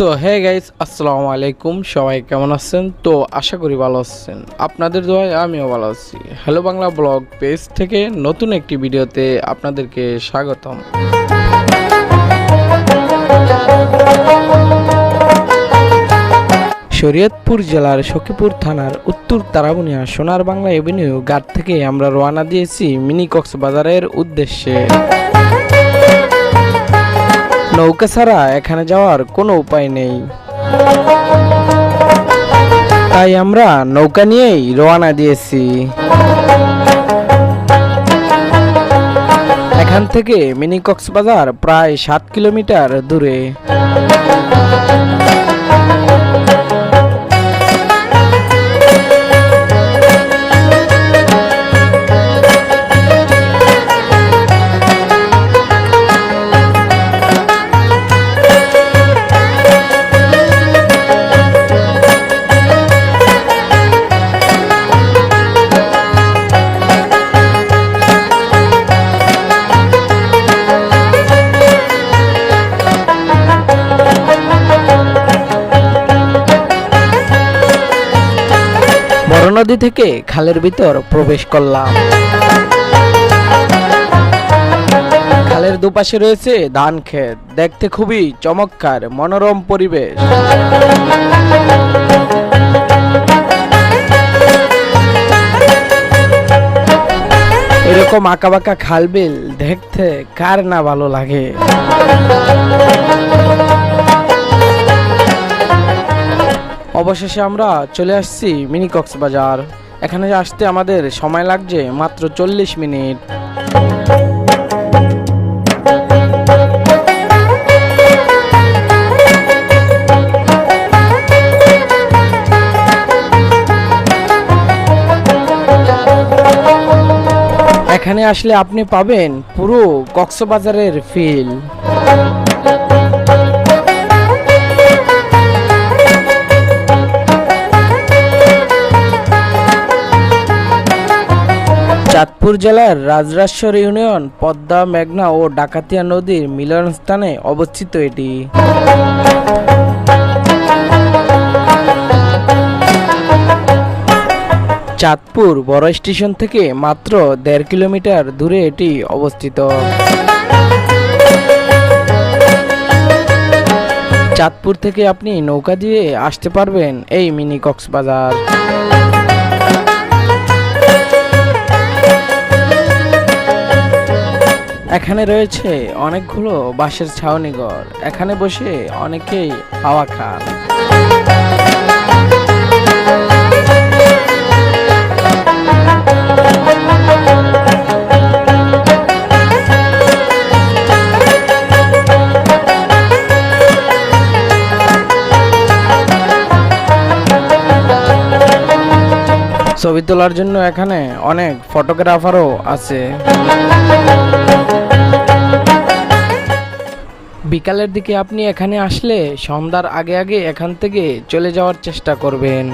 So hey guys আসসালামু আলাইকুম। সবাই কেমন আছেন? তো, আশা করি ভালো আছেন। আপনাদের দোয়ায় আমিও ভালো আছি। হ্যালো বাংলা ব্লগ পেজ থেকে নতুন একটি ভিডিওতে আপনাদেরকে স্বাগতম। শরীয়তপুর জেলার সখীপুর থানার উত্তর তারাবুনিয়া সোনার বাংলা এভিনিউ গার্ড থেকে আমরা রওনা দিয়েছি মিনি কক্সবাজারের উদ্দেশ্যে। নৌকা ছাড়া এখানে যাওয়ার কোনো উপায় নেই। তাই আমরা নৌকা নিয়েই রওনা দিয়েছি। এখান থেকে মিনি কক্সবাজার প্রায় সাত কিলোমিটার দূরে। নদী থেকে খালের ভিতর প্রবেশ করলাম। খালের দুপাশে রয়েছে ধান ক্ষেত। দেখতে খুবই চমৎকার, মনোরম পরিবেশ। এরকম আঁকাবাঁকা খালবিল দেখতে কার না ভালো লাগে। অবশেষে আমরা চলে আসছি মিনি কক্সবাজার। এখানে আসতে আমাদের সময় লাগছে মাত্র চল্লিশ মিনিট। এখানে আসলে আপনি পাবেন পুরো কক্সবাজারের ফিল চাঁদপুর জেলার রাজরাশ্বর ইউনিয়ন, পদ্মা, মেঘনা ও ডাকাতিয়া নদীর মিলনস্থানে অবস্থিত এটি। চাঁদপুর বড় স্টেশন থেকে মাত্র দেড় কিলোমিটার দূরে এটি অবস্থিত। চাঁদপুর থেকে আপনি নৌকা দিয়ে আসতে পারবেন এই মিনি কক্সবাজার। এখানে রয়েছে অনেকগুলো বাঁশের ছাউনি ঘর এখানে বসে অনেকেই হাওয়া খান। ছবি তোলার জন্য এখানে অনেক ফটোগ্রাফারও আছে। বিকালের দিকে আপনি এখানে আসলে সন্ধ্যার আগে আগে এখান থেকে চলে যাওয়ার চেষ্টা করবেন।